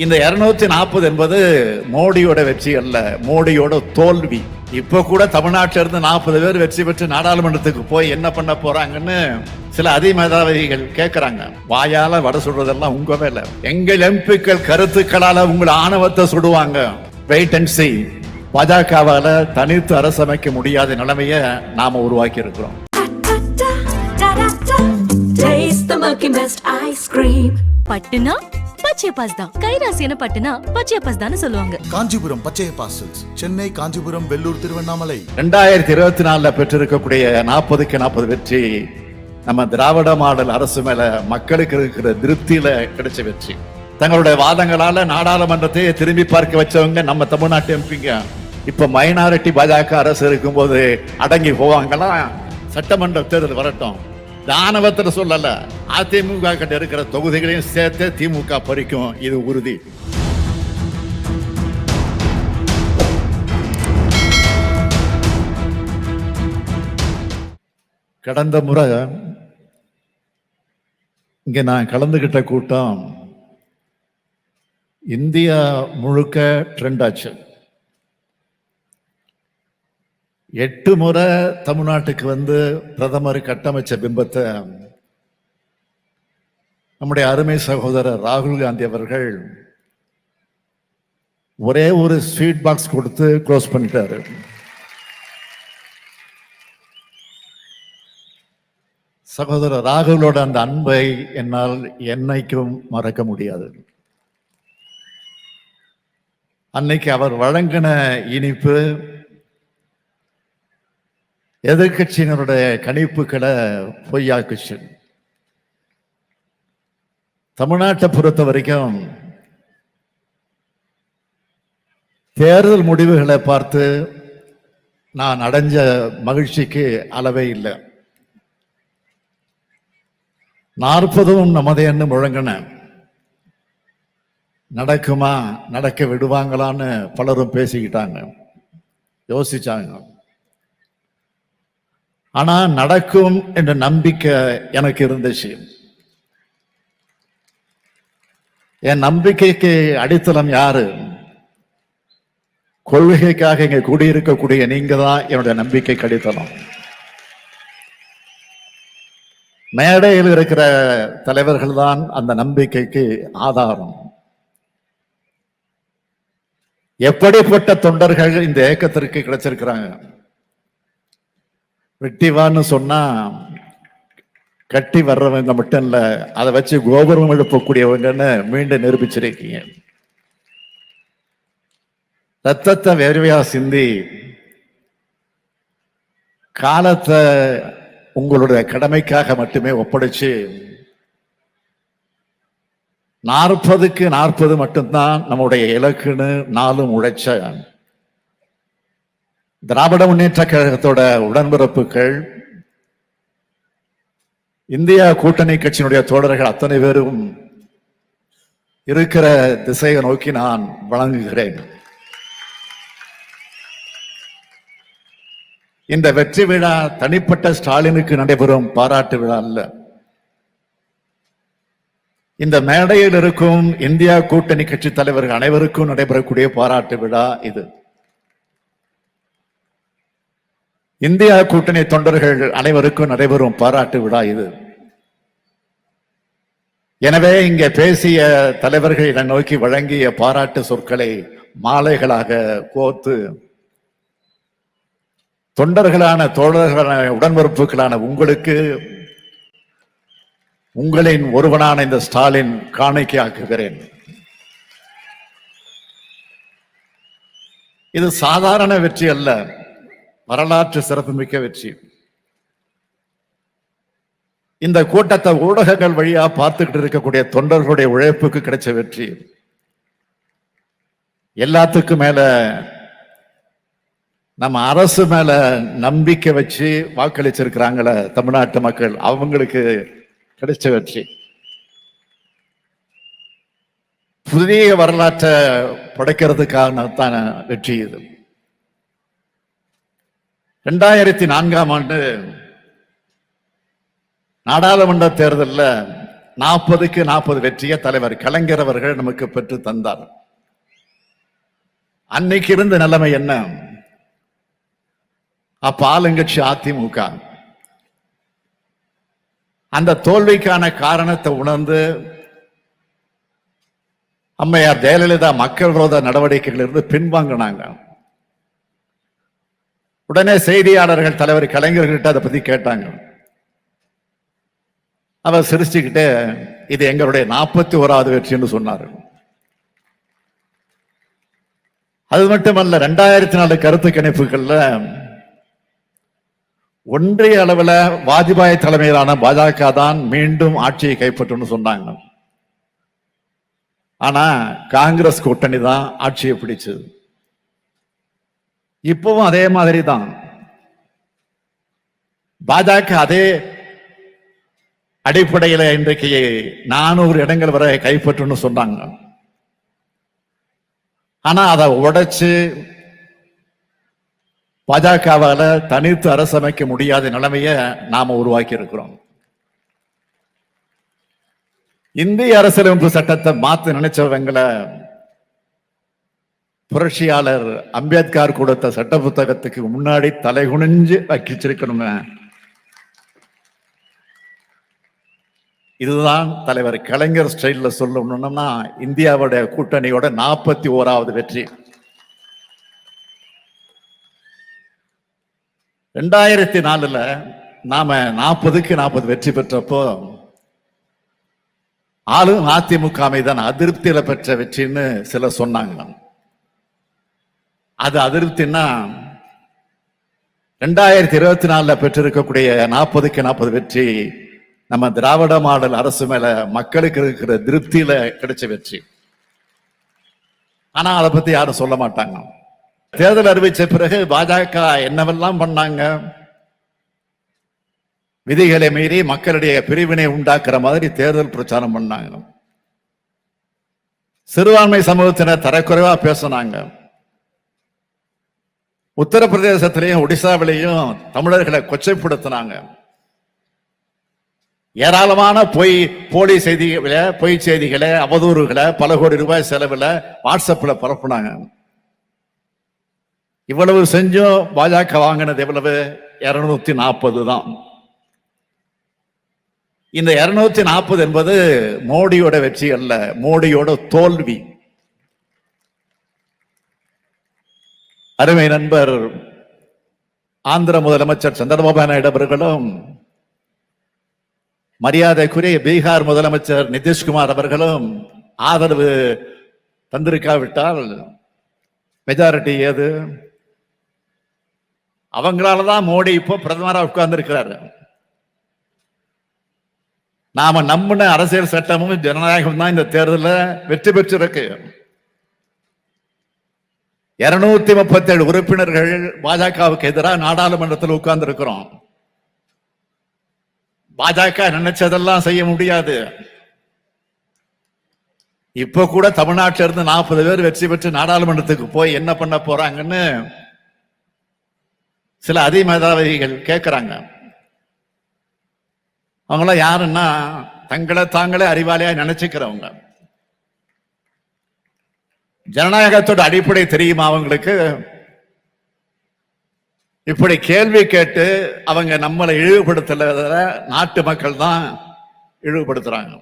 இந்த இருநூத்தி நாற்பது என்பது மோடியோட வெற்றி அல்ல மோடியோட தோல்வி. இப்ப கூட தமிழ்நாட்டில இருந்து நாற்பது பேர் வெற்றி பெற்று நாடாளுமன்றத்துக்கு போய் என்ன பண்ண போறாங்கன்னு சில அதிமேதாவிகள் கேட்கறாங்க வாயால வட சுடுறதெல்லாம் உங்க வேலை. எங்கள் எம்பிக்கள் கருத்துக்களால உங்கள் ஆணவத்தை சுடுவாங்க. Wait and see. பாஜகவால தனித்து அரசமைக்க முடியாத நிலைமைய நாம உருவாக்கி இருக்கிறோம். பட்டுனா? பச்சை பாஸ் தான். கைராசியான பட்டுனா பச்சை பாஸ் தான் சொல்லுவாங்க. காஞ்சிபுரம் பச்சைய பாசல்ஸ் சென்னை காஞ்சிபுரம் வெள்ளூர் திருவண்ணாமலை. ரெண்டாயிரத்தி இருபத்தி நாலுல பெற்றிருக்கக்கூடிய நாற்பதுக்கு நாற்பது வெற்றி நம்ம திராவிட மாடல் அரசு மேல மக்களுக்கு இருக்கிற திருப்தியில கிடைச்ச வெற்றி. தங்களுடைய வாதங்களால நாடாளுமன்றத்தை திரும்பி பார்க்க வச்சவங்க நம்ம தமிழ்நாட்டு எம்பிங்க. இப்ப மைனாரிட்டி பாஜக அரசு இருக்கும்போது அடங்கி போவாங்களா? சட்டமன்ற தேர்தல் வரட்டும். தானவத்தில் சொல்லல. அதிமுக கிட்ட இருக்கிற தொகுதிகளையும் சேர்த்து திமுக பறிக்கும். இது உறுதி. கடந்த முறை இங்க நான் கலந்துகிட்ட கூட்டம் இந்தியா முழுக்க ட்ரெண்ட் ஆச்சு. எட்டு முறை தமிழ்நாட்டுக்கு வந்து பிரதமர் கட்டமைச்ச பிம்பத்தை நம்முடைய அருமை சகோதரர் ராகுல் காந்தி அவர்கள் ஒரே ஒரு ஸ்வீட் பாக்ஸ் கொடுத்து க்ளோஸ் பண்ணிட்டாரு. சகோதரர் ராகுலோட அந்த அன்பை என்னால் என்னைக்கும் மறக்க முடியாது. அன்னைக்கு அவர் வழங்கின இனிப்பு எதிர்கட்சியினருடைய கணிப்புகளை பொய்யாக்குச்சு. தமிழ்நாட்டை பொறுத்த வரைக்கும் தேர்தல் முடிவுகளை பார்த்து நான் அடைஞ்ச மகிழ்ச்சிக்கு அளவே இல்லை. நாற்பதும் நமது என்று முழங்கின. நடக்குமா நடக்க விடுவாங்களான்னு பலரும் பேசிக்கிட்டாங்க. யோசிச்சாங்க. ஆனா நடக்கும் என்ற நம்பிக்கை எனக்கு இருந்துச்சு. என் நம்பிக்கைக்கு அடித்தளம் யாரு? கொள்கைக்காக இங்க கூடியிருக்கக்கூடிய நீங்க தான் என்னுடைய நம்பிக்கைக்கு அடித்தளம். மேடையில் இருக்கிற தலைவர்கள் தான் அந்த நம்பிக்கைக்கு ஆதாரம். எப்படிப்பட்ட தொண்டர்கள் இந்த ஏக்கத்திற்கு கிடைச்சிருக்கிறாங்க? வெட்டிவான்னு சொன்னா கட்டி வர்றவங்க மட்டும் இல்ல அதை வச்சு கோபுரம் எழுப்பக்கூடியவங்கன்னு மீண்டும் நிரூபிச்சிருக்கீங்க. ரத்தத்தை வேர்வையா சிந்தி காலத்தை உங்களுடைய கடமைக்காக மட்டுமே ஒப்படைச்சு நாற்பதுக்கு நாற்பது மட்டும்தான் நம்முடைய இலக்குன்னு நாளும் உழைச்ச திராவிட முன்னேற்ற கழகத்தோட உடன்பிறப்புகள் இந்தியா கூட்டணி கட்சியினுடைய தோழர்கள் அத்தனை பேரும் இருக்கிற திசையை நோக்கி நான் வழங்குகிறேன். இந்த வெற்றி விழா தனிப்பட்ட ஸ்டாலினுக்கு நடைபெறும் பாராட்டு விழா அல்ல. இந்த மேடையில் இருக்கும் இந்தியா கூட்டணி கட்சி தலைவர்கள் அனைவருக்கும் நடைபெறக்கூடிய பாராட்டு விழா இது. இந்தியா கூட்டணி தொண்டர்கள் அனைவருக்கும் நடைபெறும் பாராட்டு விழா இது. எனவே இங்கே பேசிய தலைவர்கள் நோக்கி வழங்கிய பாராட்டு சொற்களை மாலைகளாக கோர்த்து தொண்டர்களான தோழர்களான உடன்பிறப்புகளான உங்களுக்கு உங்களின் ஒருவனான இந்த ஸ்டாலின் காணிக்கையாக்குகிறேன் இது சாதாரண வெற்றி அல்ல. வரலாற்று சிறப்புமிக்க வெற்றி. இந்த கூட்டத்தை ஊடகங்கள் வழியா பார்த்துக்கிட்டு இருக்கக்கூடிய தொண்டர்களுடைய உழைப்புக்கு கிடைச்ச வெற்றி. எல்லாத்துக்கும் மேல நம்ம அரசு மேல நம்பிக்கை வச்சு வாக்களிச்சிருக்கிறாங்களே தமிழ்நாட்டு மக்கள் அவங்களுக்கு கிடைச்ச வெற்றி. புதிய வரலாற்றை படைக்கிறதுக்கான வெற்றி இது. ரெண்டாயிரத்தி நான்காம் ஆண்டு நாடாளுமன்ற தேர்தலில் நாற்பதுக்கு நாற்பது வெற்றியை தலைவர் கலைஞர் அவர்கள் நமக்கு பெற்று தந்தார். அன்னைக்கு இருந்த நிலைமை என்ன? அப்ப ஆளுங்கட்சி அதிமுக. அந்த தோல்விக்கான காரணத்தை உணர்ந்து அம்மையார் ஜெயலலிதா மக்கள் விரோத நடவடிக்கைகளிலிருந்து பின்வாங்கினாங்க. உடனே செய்தியாளர்கள் தலைவர் கலைஞர்கிட்ட அதை பத்தி கேட்டாங்க. அவர் சிரிச்சுக்கிட்டு இது எங்களுடைய நாற்பத்தி ஓராவது வெற்றின்னு சொன்னார். அது மட்டுமல்ல ரெண்டாயிரத்தி நாலு கருத்து கணிப்புகள்ல ஒன்றிய அளவில் வாஜ்பாய் தலைமையிலான பாஜக தான் மீண்டும் ஆட்சியை கைப்பற்றும்னு சொன்னாங்க. ஆனா காங்கிரஸ் கூட்டணி தான் ஆட்சியை பிடிச்சது. இப்பவும் அதே மாதிரி தான் பாஜக அதே அடிப்படையில இன்றைக்கு நானூறு இடங்கள் வரை கைப்பற்றுன்னு சொன்னாங்க. ஆனா அதை உடைச்சு பாஜகவால தனித்து அரசமைக்க முடியாத நிலைமைய நாம உருவாக்கி இருக்கிறோம் இந்திய அரசியலமைப்பு சட்டத்தை மாத்த நினைச்சவங்களை புரட்சியாளர் அம்பேத்கர் கொடுத்த சட்ட புத்தகத்துக்கு முன்னாடி தலைகுனிஞ்சு வச்சிருக்கணுங்க இதுதான் தலைவர் கலைஞர் ஸ்டைல்ல சொல்லணும்னா இந்தியாவுடைய கூட்டணியோட நாற்பத்தி ஓராவது வெற்றி. ரெண்டாயிரத்தி நாலுல நாம நாற்பதுக்கு நாற்பது வெற்றி பெற்றப்போ ஆளும் அதிமுக மீதான அதிருப்தியில பெற்ற வெற்றின்னு சிலர் சொன்னாங்க. அது அதிருப்தின்னா ரெண்டாயிரத்தி இருபத்தி நாலுல பெற்றிருக்கக்கூடிய நாற்பதுக்கு நாற்பது வெற்றி நம்ம திராவிட மாடல் அரசு மேல மக்களுக்கு இருக்கிற திருப்தியில கிடைச்ச வெற்றி. ஆனா அதை பத்தி யாரும் சொல்ல மாட்டாங்க. தேர்தல் அறிவிச்ச பிறகு பாஜக என்னவெல்லாம் பண்ணாங்க? விதிகளை மீறி மக்களுடைய பிரிவினை உண்டாக்குற மாதிரி தேர்தல் பிரச்சாரம் பண்ணாங்க. சிறுபான்மை சமூகத்தினர் தரக்குறைவா பேசினாங்க. உத்தரப்பிரதேசத்திலையும் ஒடிசாவிலையும் தமிழர்களை கொச்சைப்படுத்தினாங்க. ஏராளமான பொய் போலி செய்திகளை பொய் செய்திகளை அவதூறுகளை பல கோடி ரூபாய் செலவில் வாட்ஸ்அப்பில் பரப்புனாங்க. இவ்வளவு செஞ்சும் பாஜக வாங்கினது எவ்வளவு? இருநூத்தி நாற்பது தான். இந்த இருநூத்தி நாற்பது என்பது மோடியோட வெற்றி அல்ல மோடியோட தோல்வி. அருமை நண்பர் ஆந்திர முதலமைச்சர் சந்திரபாபு நாயுடு அவர்களும் மரியாதைக்குரிய பீகார் முதலமைச்சர் நிதிஷ்குமார் அவர்களும் ஆதரவு தந்திருக்காவிட்டால் மெஜாரிட்டி ஏது? அவங்களால தான் மோடி இப்போ பிரதமராக உட்கார்ந்து இருக்கிறாரு நாம நம்பின அரசியல் சட்டமும் ஜனநாயகம் தான் இந்த தேர்தலில் வெற்றி பெற்றிருக்கு. இருநூத்தி முப்பத்தி ஏழு உறுப்பினர்கள் பாஜகவுக்கு எதிராக நாடாளுமன்றத்தில் உட்கார்ந்து இருக்கிறோம் பாஜக நினைச்சதெல்லாம் செய்ய முடியாது. இப்ப கூட தமிழ்நாட்டில இருந்து நாற்பது பேர் வெற்றி பெற்று நாடாளுமன்றத்துக்கு போய் என்ன பண்ண போறாங்கன்னு சில அதிமேதாவிகள் கேட்கிறாங்க அவங்களாம் யாருன்னா தங்களை தாங்களே அறிவாளியா நினைச்சுக்கிறவங்க. ஜனநாயகத்தோட அடிப்படை தெரியுமா அவங்களுக்கு? இப்படி கேள்வி கேட்டு அவங்க நம்மளை இழிவுபடுத்தல நாட்டு மக்கள் தான் இழிவுபடுத்துறாங்க.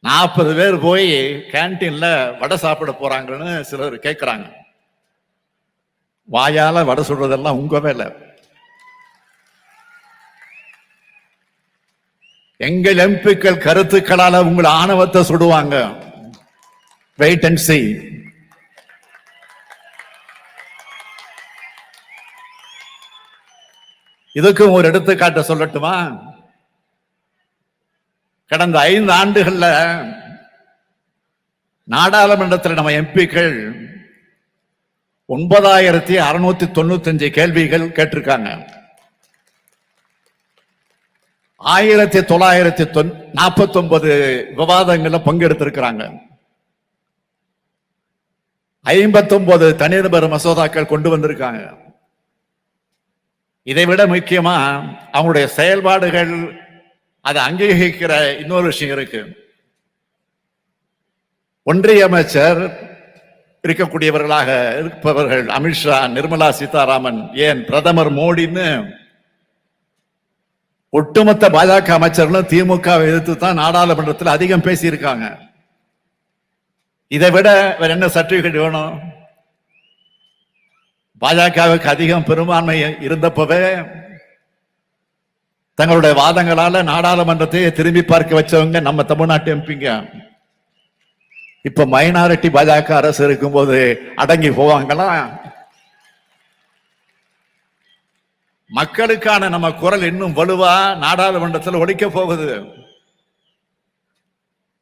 நாற்பது பேர் போய் கேன்டீன்ல வடை சாப்பிட போறாங்கன்னு சிலர் கேட்கிறாங்க வாயால வடை சுடுறதெல்லாம் உங்க வேலை. எங்கள் எம்பிக்கள் கருத்துக்களால உங்களை ஆணவத்தை சுடுவாங்க. வெயிட் அண்ட் சி இதுக்கும் ஒரு எடுத்துக்காட்ட சொல்லட்டுமா? கடந்த ஐந்து ஆண்டுகள்ல நாடாளுமன்றத்தில் நம்ம எம்பிக்கள் ஒன்பதாயிரத்தி அறுநூத்தி தொண்ணூத்தஞ்சு கேள்விகள் கேட்டிருக்காங்க. ஆயிரத்தி தொள்ளாயிரத்தி நாற்பத்தி ஒன்பது விவாதங்களில் பங்கெடுத்திருக்கிறாங்க. ஐம்பத்தி ஒன்பது தனிநபர் மசோதாக்கள் கொண்டு வந்திருக்காங்க. இதை விட முக்கியமா அவங்களுடைய செயல்பாடுகள் அதை அங்கீகரிக்கிற இன்னொரு விஷயம் இருக்கு. ஒன்றிய அமைச்சர் இருக்கக்கூடியவர்களாக இருப்பவர்கள் அமித்ஷா நிர்மலா சீதாராமன் ஏன் பிரதமர் மோடின்னு ஒட்டுமொத்த பாஜக அமைச்சர்களும் திமுக எதிர்த்து தான் நாடாளுமன்றத்தில் அதிகம் பேசியிருக்காங்க. இதை விட வேற என்ன சர்டிபிகேட் வேணும்? பாஜகவுக்கு அதிகம் பெரும்பான்மை இருந்தப்பவே தங்களுடைய வாதங்களால நாடாளுமன்றத்தை திரும்பி பார்க்க வச்சவங்க நம்ம தமிழ்நாட்டு எம்பிங்க. இப்ப மைனாரிட்டி பாஜக அரசு இருக்கும்போது அடங்கி போவாங்களா? மக்களுக்கான நம்ம குரல் இன்னும் வலுவா நாடாளுமன்றத்தில் ஒழிக்க போகுது.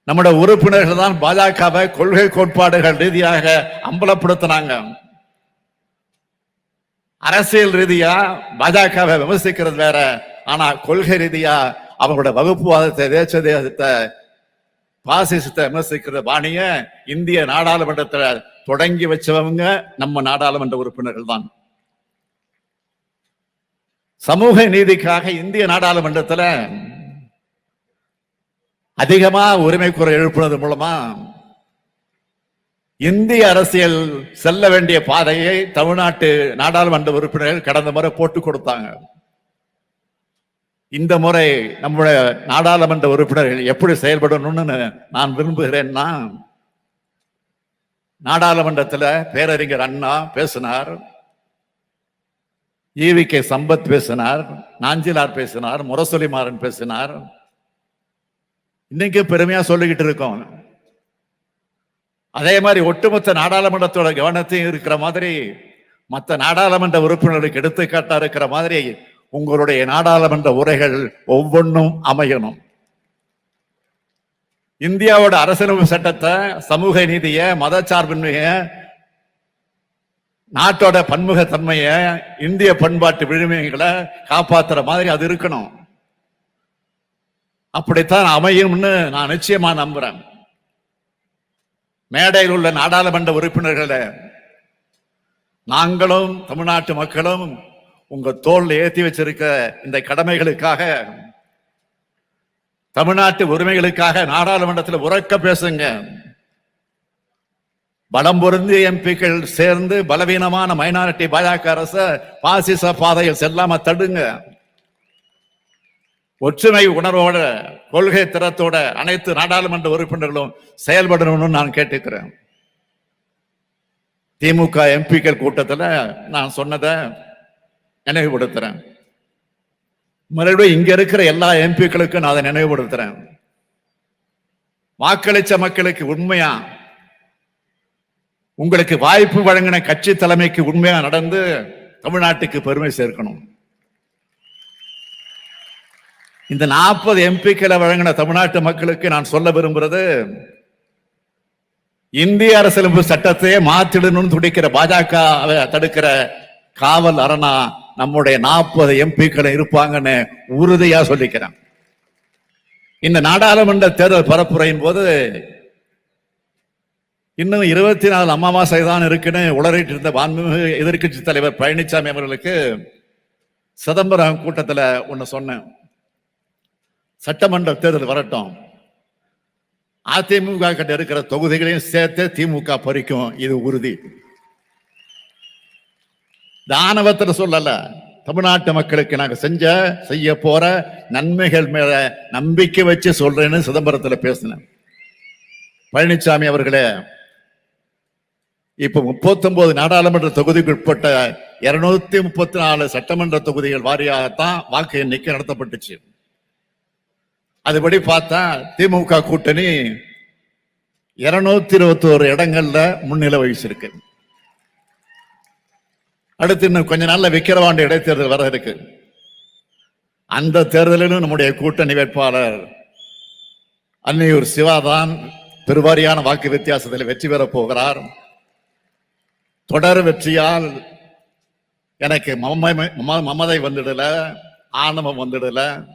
நம்முடைய உறுப்பினர்கள் தான் பாஜகவை கொள்கை கோட்பாடுகள் ரீதியாக அம்பலப்படுத்தினாங்க. அரசியல் ரீதியா பாஜகவை விமர்சிக்கிறது வேற ஆனா கொள்கை ரீதியா அவங்களோட வகுப்புவாதத்தை தேச தேசத்தை பாசிசத்தை விமர்சிக்கிற பாணிய இந்திய நாடாளுமன்றத்துல தொடங்கி வச்சவங்க நம்ம நாடாளுமன்ற உறுப்பினர்கள் தான். சமூக நீதிக்காக இந்திய நாடாளுமன்றத்துல அதிகமாக உரிமை குறை எழுப்புனது மூலமா இந்திய அரசியல் செல்ல வேண்டிய பாதையை தமிழ்நாட்டு நாடாளுமன்ற உறுப்பினர்கள் கடந்த முறை போட்டு கொடுத்தாங்க. இந்த முறை நம்முடைய நாடாளுமன்ற உறுப்பினர்கள் எப்படி செயல்படணும்னு நான் விரும்புகிறேன்னா நாடாளுமன்றத்தில் பேரறிஞர் அண்ணா பேசினார் ஈவி கே சம்பத் பேசினார் நாஞ்சிலார் பேசினார் முரசொலிமாறன் பேசினார் இன்னைக்கு பெருமையா சொல்லிக்கிட்டு இருக்கோம். அதே மாதிரி ஒட்டுமொத்த நாடாளுமன்றத்தோட கவனத்தையும் இருக்கிற மாதிரி மற்ற நாடாளுமன்ற உறுப்பினர்களுக்கு எடுத்துக்காட்டா இருக்கிற மாதிரி உங்களுடைய நாடாளுமன்ற உரைகள் ஒவ்வொன்றும் அமையணும். இந்தியாவோட அரசியலமைப்பு சட்டத்தை சமூக நீதிய மதச்சார்பின்மைய நாட்டோட பன்முகத்தன்மைய இந்திய பண்பாட்டு விழுமைகளை காப்பாத்துற மாதிரி அது இருக்கணும். அப்படித்தான் அமையும்னு நான் நிச்சயமா நம்புறேன். மேடையில் உள்ள நாடாளுமன்ற உறுப்பினர்களை நாங்களும் தமிழ்நாட்டு மக்களும் உங்க தோல் ஏற்றி வச்சிருக்க இந்த கடமைகளுக்காக தமிழ்நாட்டு உரிமைகளுக்காக நாடாளுமன்றத்தில் உறக்க பேசுங்க. பலம் பொருந்து எம்பிக்கள் சேர்ந்து பலவீனமான மைனாரிட்டி பாஜக அரச பாசிச பாதையில் செல்லாம தடுங்க. ஒற்றுமை உணர்வோட கொள்கை திறத்தோட அனைத்து நாடாளுமன்ற உறுப்பினர்களும் செயல்படணும்னு நான் கேட்டுக்கிறேன். திமுக எம்பிக்கள் கூட்டத்தில் நான் சொன்னதை நினைவுபடுத்துறேன். மறுபடியும் இங்க இருக்கிற எல்லா எம்பிக்களுக்கும் நான் அதை நினைவுபடுத்துறேன். வாக்களிச்ச மக்களுக்கு உண்மையா? உங்களுக்கு வாய்ப்பு வழங்கின கட்சி தலைமைக்கு உண்மையா நடந்து தமிழ்நாட்டுக்கு பெருமை சேர்க்கணும். இந்த நாற்பது எம்பிக்களை வழங்கின தமிழ்நாட்டு மக்களுக்கு நான் சொல்ல விரும்புறது இந்திய அரசியலமைப்பு சட்டத்தையே மாற்றிடணும்னு துடிக்கிற பாஜக தடுக்கிற காவல் அரணா நம்முடைய நாற்பது எம்பிக்களை இருப்பாங்கன்னு உறுதியா சொல்லிக்கிறேன். இந்த நாடாளுமன்ற தேர்தல் பரப்புரையின் போது இன்னும் இருபத்தி நாலு அமாவாசை தான் இருக்குன்னு உளறிட்டு இருந்த மாண்புமிகு எதிர்க்கட்சி தலைவர் பழனிசாமி அவர்களுக்கு சிதம்பரம் கூட்டத்தில் ஒன்று சொன்னேன். சட்டமன்ற தேர்தல் வரட்டும். அதிமுக கிட்ட இருக்கிற தொகுதிகளையும் சேர்த்து திமுக பறிக்கும். இது உறுதி. தானவத்தில் சொல்லல. தமிழ்நாட்டு மக்களுக்கு நாங்க செஞ்ச செய்ய போற நன்மைகள் மேல நம்பிக்கை வச்சு சொல்றேன்னு சிதம்பரத்தில் பேசினேன். பழனிசாமி அவர்களே இப்ப 39 நாடாளுமன்ற தொகுதிக்கு உட்பட்ட இருநூத்தி முப்பத்தி நாலு சட்டமன்ற தொகுதிகள் வாரியாகத்தான் வாக்கு எண்ணிக்கை நடத்தப்பட்டுச்சு. அதுபடி பார்த்தா திமுக கூட்டணி இருநூத்தி இருபத்தி ஒரு இடங்கள்ல முன்னிலை வகிச்சிருக்கு. அடுத்து இன்னும் கொஞ்ச நாள்ல விக்கிரவாண்டி இடைத்தேர்தல் வர இருக்கு. அந்த தேர்தலிலும் நம்முடைய கூட்டணி வேட்பாளர் அன்னையூர் சிவாதான் பெருவாரியான வாக்கு வித்தியாசத்தில் வெற்றி பெறப் போகிறார். தொடர் வெற்றியால் எனக்கு மம்மை மம- மமதை வந்துடல ஆணவம் வந்துடல.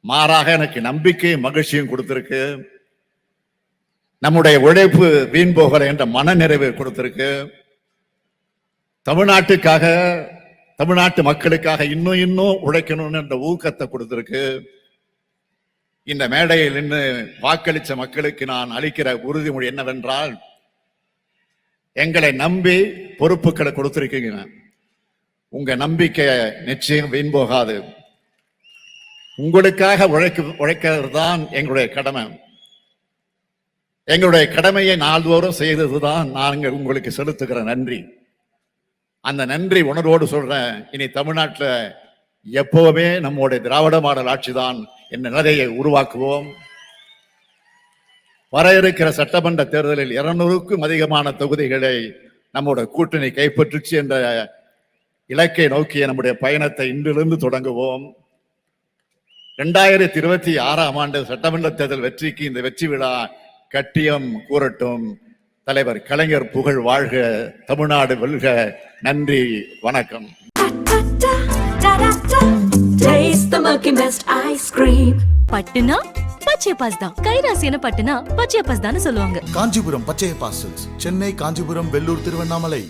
மாறாக எனக்கு நம்பிக்கையும் மகிழ்ச்சியும் கொடுத்திருக்கு. நம்முடைய உழைப்பு வீண் போகிற என்ற மனநிறைவு கொடுத்திருக்கு. தமிழ்நாட்டுக்காக தமிழ்நாட்டு மக்களுக்காக இன்னும் இன்னும் உழைக்கணும்னு என்ற ஊக்கத்தை கொடுத்திருக்கு. இந்த மேடையில் நின்று வாக்களித்த மக்களுக்கு நான் அளிக்கிற உறுதிமொழி என்னவென்றால் எங்களை நம்பி பொறுப்புகளை கொடுத்திருக்கீங்க. உங்க நம்பிக்கை நிச்சயம் வீண் போகாது. உங்களுக்காக உழைக்க உழைக்கிறது தான் எங்களுடைய கடமை. எங்களுடைய கடமையை நாள்தோறும் செய்தது தான் நாங்கள் உங்களுக்கு செலுத்துகிற நன்றி. அந்த நன்றி உணர்வோடு சொல்றேன். இனி தமிழ்நாட்டில் எப்பவுமே நம்முடைய திராவிட மாடல் ஆட்சி தான் என்ற நிலையை உருவாக்குவோம். வர இருக்கிற சட்டமன்ற தேர்தலில் இருநூறுக்கும் அதிகமான தொகுதிகளை நம்முடைய கூட்டணி கைப்பற்றுச்சு என்ற இலக்கை நோக்கிய நம்முடைய பயணத்தை இன்றிலிருந்து தொடங்குவோம். இரண்டாயிரத்தி இருபத்தி ஆறாம் ஆண்டு சட்டமன்ற தேர்தல் வெற்றிக்கு இந்த வெற்றி விழா கட்டியம் கூறட்டும். தலைவர் கலைஞர் புகழ் வாழ்க தமிழ்நாடு வெல்க நன்றி வணக்கம். பட்டுனா பச்சை பாஸ் தான். கைராசியான பட்டுனா பச்சை பாஸ் தான் சொல்லுவாங்க. Kanchipuram Pachaiyappa silks Chennai Kanchipuram Vellore Tiruvannamalai.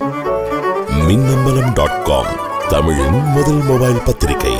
Minnambalam dot com தமிழின் முதல் மொபைல் பத்திரிகை.